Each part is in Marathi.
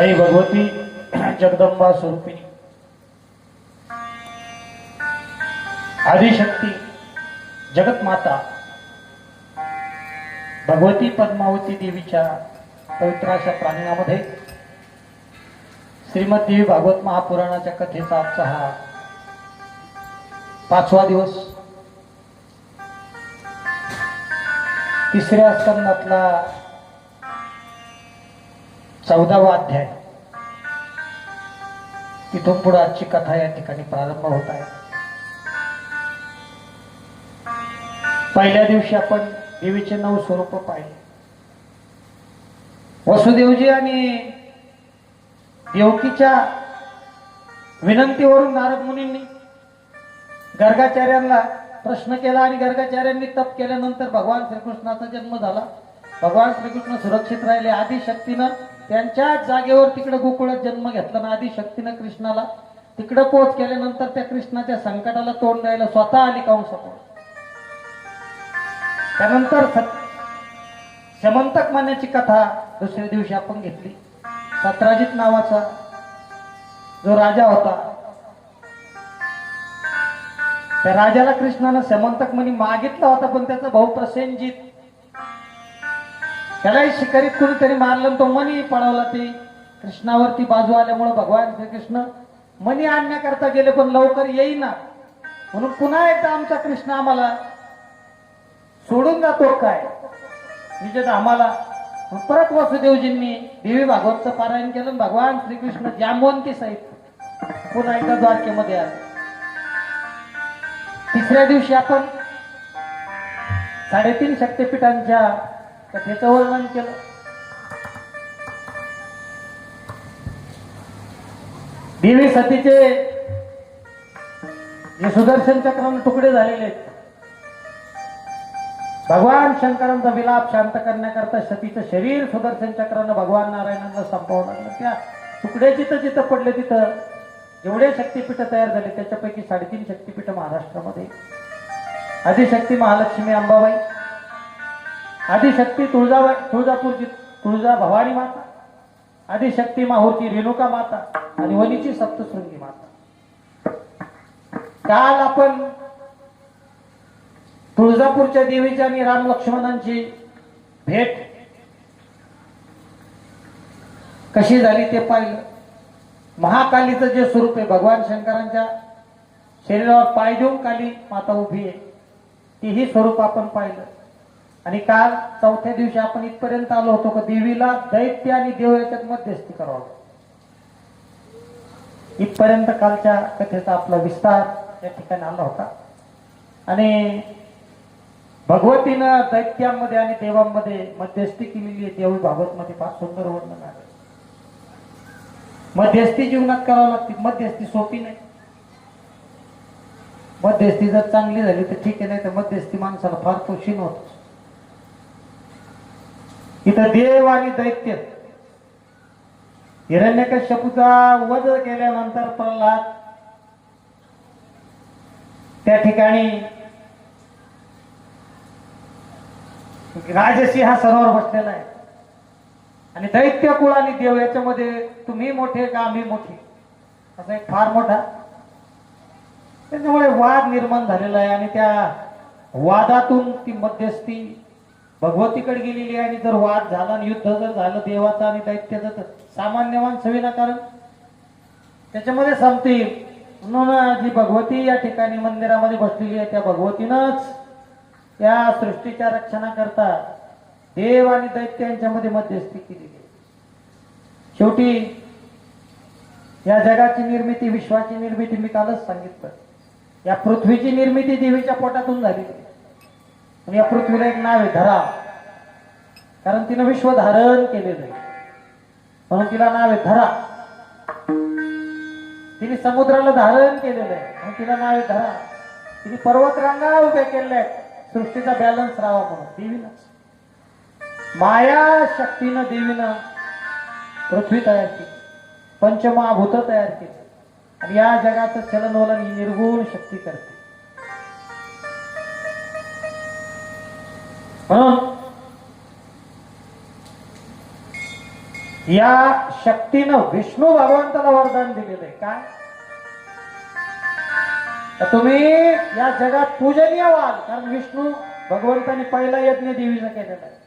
आई भगवती जगदंबा स्वरूपिणी. आदिशक्ती जगतमाता. भगवती पद्मावती देवीच्या पवित्र अशा प्रांगणामध्ये श्रीमद देवी भागवत महापुराणाच्या कथेचा आजचा हा पाचवा दिवस. तिसऱ्या स्कंदातला चौदावा अध्याय. तिथून पुढे आजची कथा या ठिकाणी प्रारंभ होत आहे. पहिल्या दिवशी आपण देवीचे नऊ स्वरूप पाहिले. वसुदेवजी आणि देवकीच्या विनंतीवरून नारद मुनींनी गर्गाचार्यांना प्रश्न केला आणि गर्गाचार्यांनी तप केल्यानंतर भगवान श्रीकृष्णाचा जन्म झाला. भगवान श्रीकृष्ण सुरक्षित राहिले. आदिशक्तीनं त्यांच्या जागेवर तिकडे गोकुळात जन्म घेतला. ना आदिशक्तीनं कृष्णाला तिकडे पोच केल्यानंतर त्या कृष्णाच्या संकटाला तोंड द्यायला स्वतः आली कंसकोण त्यानंतर समंतक मान्याची कथा दुसऱ्या दिवशी आपण घेतली. सत्राजित नावाचा जो राजा होता त्या राजाला कृष्णानं समंतक म्हणी मागितला होता पण त्याचा भाऊ प्रसेनजित त्यालाही शिकारीत कुणीतरी मारलं तो मनी पळवला ते. कृष्णावरती बाजू आल्यामुळे भगवान श्रीकृष्ण मनी आणण्याकरता गेले पण लवकर येईना. म्हणून पुन्हा एकदा आमचा कृष्ण आम्हाला सोडून जातो काय? विजय आम्हाला. परत वसुदेवजींनी देवी भागवतचं पारायण केलं भगवान श्रीकृष्ण जामवंती सहित पुन्हा एकदा द्वारकेमध्ये आले. तिसऱ्या दिवशी आपण साडेतीन शक्तिपीठांच्या कथेचं वर्णन केलं. देवी सतीचे जे सुदर्शन चक्राने तुकडे झालेले आहेत भगवान शंकरांचा विलाप शांत करण्याकरता सतीचं शरीर सुदर्शन चक्रानं भगवान नारायणांना संपवावं लागलं. त्या तुकडे जिथं जिथं पडले तिथं जेवढे शक्तिपीठ तयार झाले त्याच्यापैकी साडेतीन शक्तिपीठ महाराष्ट्रामध्ये आदिशक्ती महालक्ष्मी अंबाबाई. आदिशक्ती तुळजाबाई तुळजापूरची तुळजा भवानी माता आदिशक्ती माहुरची रेणुका माता आणि वनीची सप्तशृंगी माता. काल आपण तुळजापूरच्या देवीची आणि राम लक्ष्मणांची भेट कशी झाली ते पाहिलं. महाकालीचं जे स्वरूप आहे भगवान शंकरांच्या शरीरावर पाय देऊन काली माता उभी आहे तीही स्वरूप आपण पाहिलं. आणि काल चौथ्या दिवशी आपण इथपर्यंत आलो होतो का देवीला दैत्य आणि देव याच्यात मध्यस्थी करावं इथपर्यंत कालच्या कथेचा आपला विस्तार या ठिकाणी आला होता. आणि भगवतीनं दैत्यांमध्ये आणि देवांमध्ये मध्यस्थी केलेली आहे देवी भागवत मध्ये फार सुंदर वर्णन आहे. मध्यस्थी जीवनात करावं लागते. मध्यस्थी सोपी नाही. मध्यस्थी जर चांगली झाली तर ठीक आहे नाही तर मध्यस्थी माणसाला फार तोषीन होत. इथं देव आणि दैत्य. हिरण्यकश्यपूचा वध केल्यानंतर प्रल्हाद त्या ठिकाणी राजसिंहासनावर बसलेला आहे. आणि दैत्य कुळ आणि देव याच्यामध्ये तुम्ही मोठे का आम्ही मोठे? असा एक फार मोठा त्याच्यामुळे वाद निर्माण झालेला आहे आणि त्या वादातून ती मध्यस्थी भगवतीकडे गेलेली आणि जर वाद झाला आणि युद्ध जर झालं देवाचं आणि दैत्याचं तर सामान्य माणसं त्याच्यामध्ये संपतील म्हणून जी भगवती या ठिकाणी मंदिरामध्ये बसलेली आहे त्या भगवतीनंच त्या सृष्टीच्या रक्षणाकरता देव आणि दैत्य यांच्यामध्ये मध्यस्थी केलेली आहे. शेवटी या जगाची निर्मिती विश्वाची निर्मिती मी कालच सांगितलं. या पृथ्वीची निर्मिती देवीच्या पोटातून झालेली आहे. आणि या पृथ्वीला एक नाव आहे धरा. कारण तिनं विश्व धारण केलेलं आहे. म्हणून तिला नाव आहे धरा. तिने समुद्राला धारण केलेलं आहे म्हणून तिला नाव आहे धरा. तिने पर्वत रांगा उभ्या केलेल्या आहेत सृष्टीचा बॅलन्स राहावा म्हणून देवीनं माया शक्तीनं देवीनं पृथ्वी तयार केली. पंचमहाभूत तयार केली. आणि या जगाचं चलनवलन ही निर्गुण शक्ती करते. म्हणून या शक्तीनं विष्णू भगवंताला वरदान दिलेलं आहे. काय? तर तुम्ही या जगात पूजनीय व्हाल कारण विष्णू भगवंताने पहिला यज्ञ देवीचा केलेला आहे.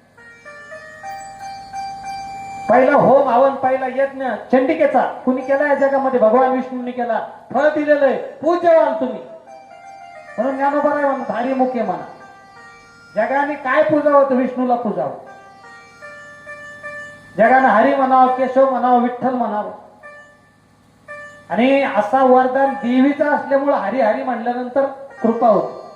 पहिला होम हवन पहिला यज्ञ चंडिकेचा. कुणी केला या जगामध्ये? भगवान विष्णूंनी केला. फळ दिलेलं आहे. पूज्य व्हाल तुम्ही. म्हणून ज्ञानोबा आहे म्हणून धारी मुख्य म्हणा. जगाने काय पूजावं तर विष्णूला पूजावं? जगानं हरी म्हणावं केशव म्हणावं विठ्ठल म्हणावं. आणि असा वरदान देवीचा असल्यामुळं हरी हरी म्हणल्यानंतर कृपा होती.